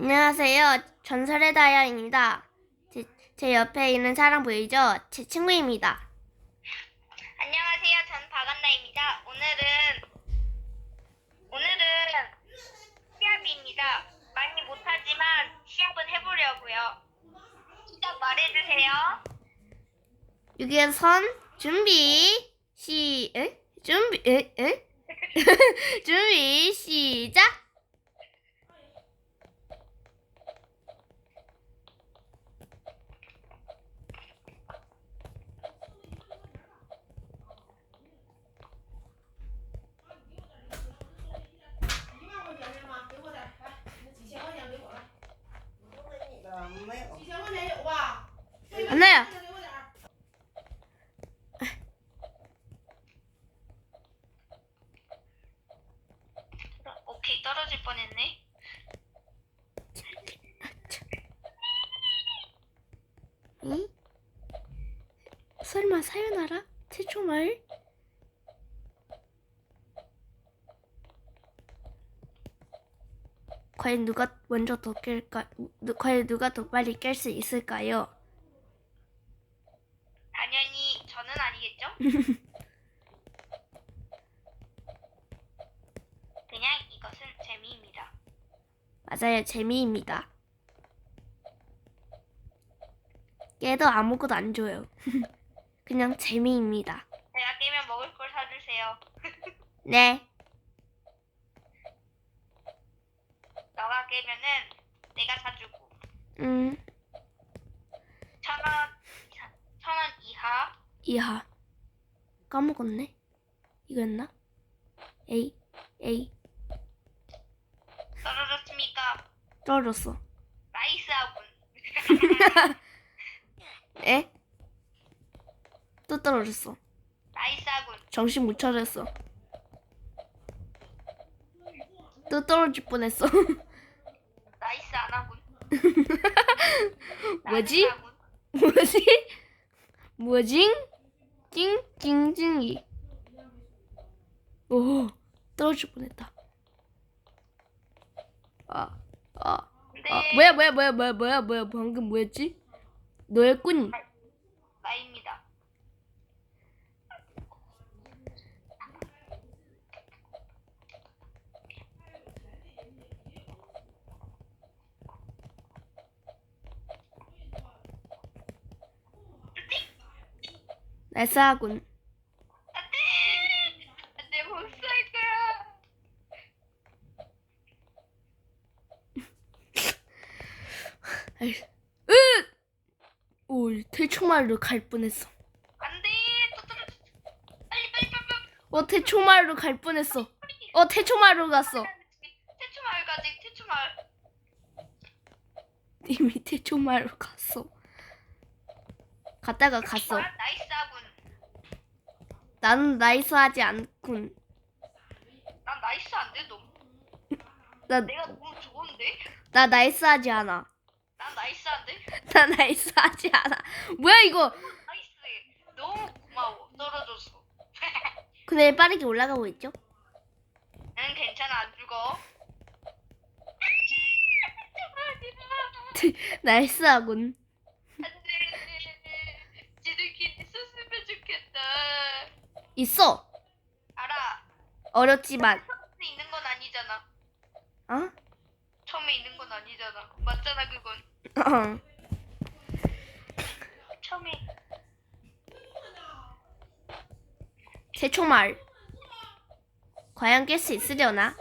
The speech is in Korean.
안녕하세요. 전설의 다이아입니다. 제, 제 옆에 있는 사람 보이죠? 제 친구입니다. 안녕하세요. 전 박한나입니다. 오늘은 오늘은 시합입니다. 많이 못하지만 시합은 해보려고요. 시작 말해주세요. 여기선 준비 시 에? 준비 에? 에? 준비 시작. 안나야. 오케이 떨어질 뻔했네. 응? 설마 사요나라? 태초마 과연 누가 먼저 더 깰까? 누- 과연 누가 더 빨리 깰 수 있을까요? 당연히 저는 아니겠죠? 그냥 이것은 재미입니다. 맞아요, 재미입니다. 깨도 아무것도 안 줘요. 그냥 재미입니다. 제가 깨면 먹을 걸 사주세요. 네, 너 가 깨면은 내가 사주고 음, 천 원, 천원 이하 이하. 까먹었네. 이거였나? 에이, 에이, 떨어졌습니까? 떨어졌어. 나이스하군. 에? 또 떨어졌어. 나이스하군. 정신 못 차렸어. 또 떨어질 뻔했어. 안 하군. 뭐지? 뭐지? 뭐징? 찡찡찡이. 오, 떨어질 뻔했다. 아, 아, 아, 뭐야, 뭐야, 뭐야, 뭐야, 뭐야, 뭐야, 방금 뭐였지? 너였군. 나입니다. 날싸하군. 안돼, 안돼 거야. 으! 오, 태초마을로 갈 뻔했어. 안돼, 또. 빨리 빨리 빨리 빨리. 어, 태초마을로 갈 뻔했어. 어, 태초마을로 갔어. 태초 마을 가지, 태초 마을. 이미 태초마을로 갔어. 갔다가 갔어. 아, 나이스하군. 나는 나이스 하지 않군. 난 나이스 안 돼, 너무. 나, 내가 너무 좋은데? 나 나이스 하지 않아. 난 나이스 안 돼? 나 나이스 하지 않아. 뭐야 이거? 나이스. 너무 고마워. 떨어졌어. 근데 빠르게 올라가고 있죠? 응, 괜찮아, 안 죽어. 나이스 하군. 있어. 알아. 어렵지만. 처음에 있는 건 아니잖아. 어? 처음에 있는 건 아니잖아. 맞잖아, 그건. 어. 처음에. 태초마을. 과연 깰 수 있으려나?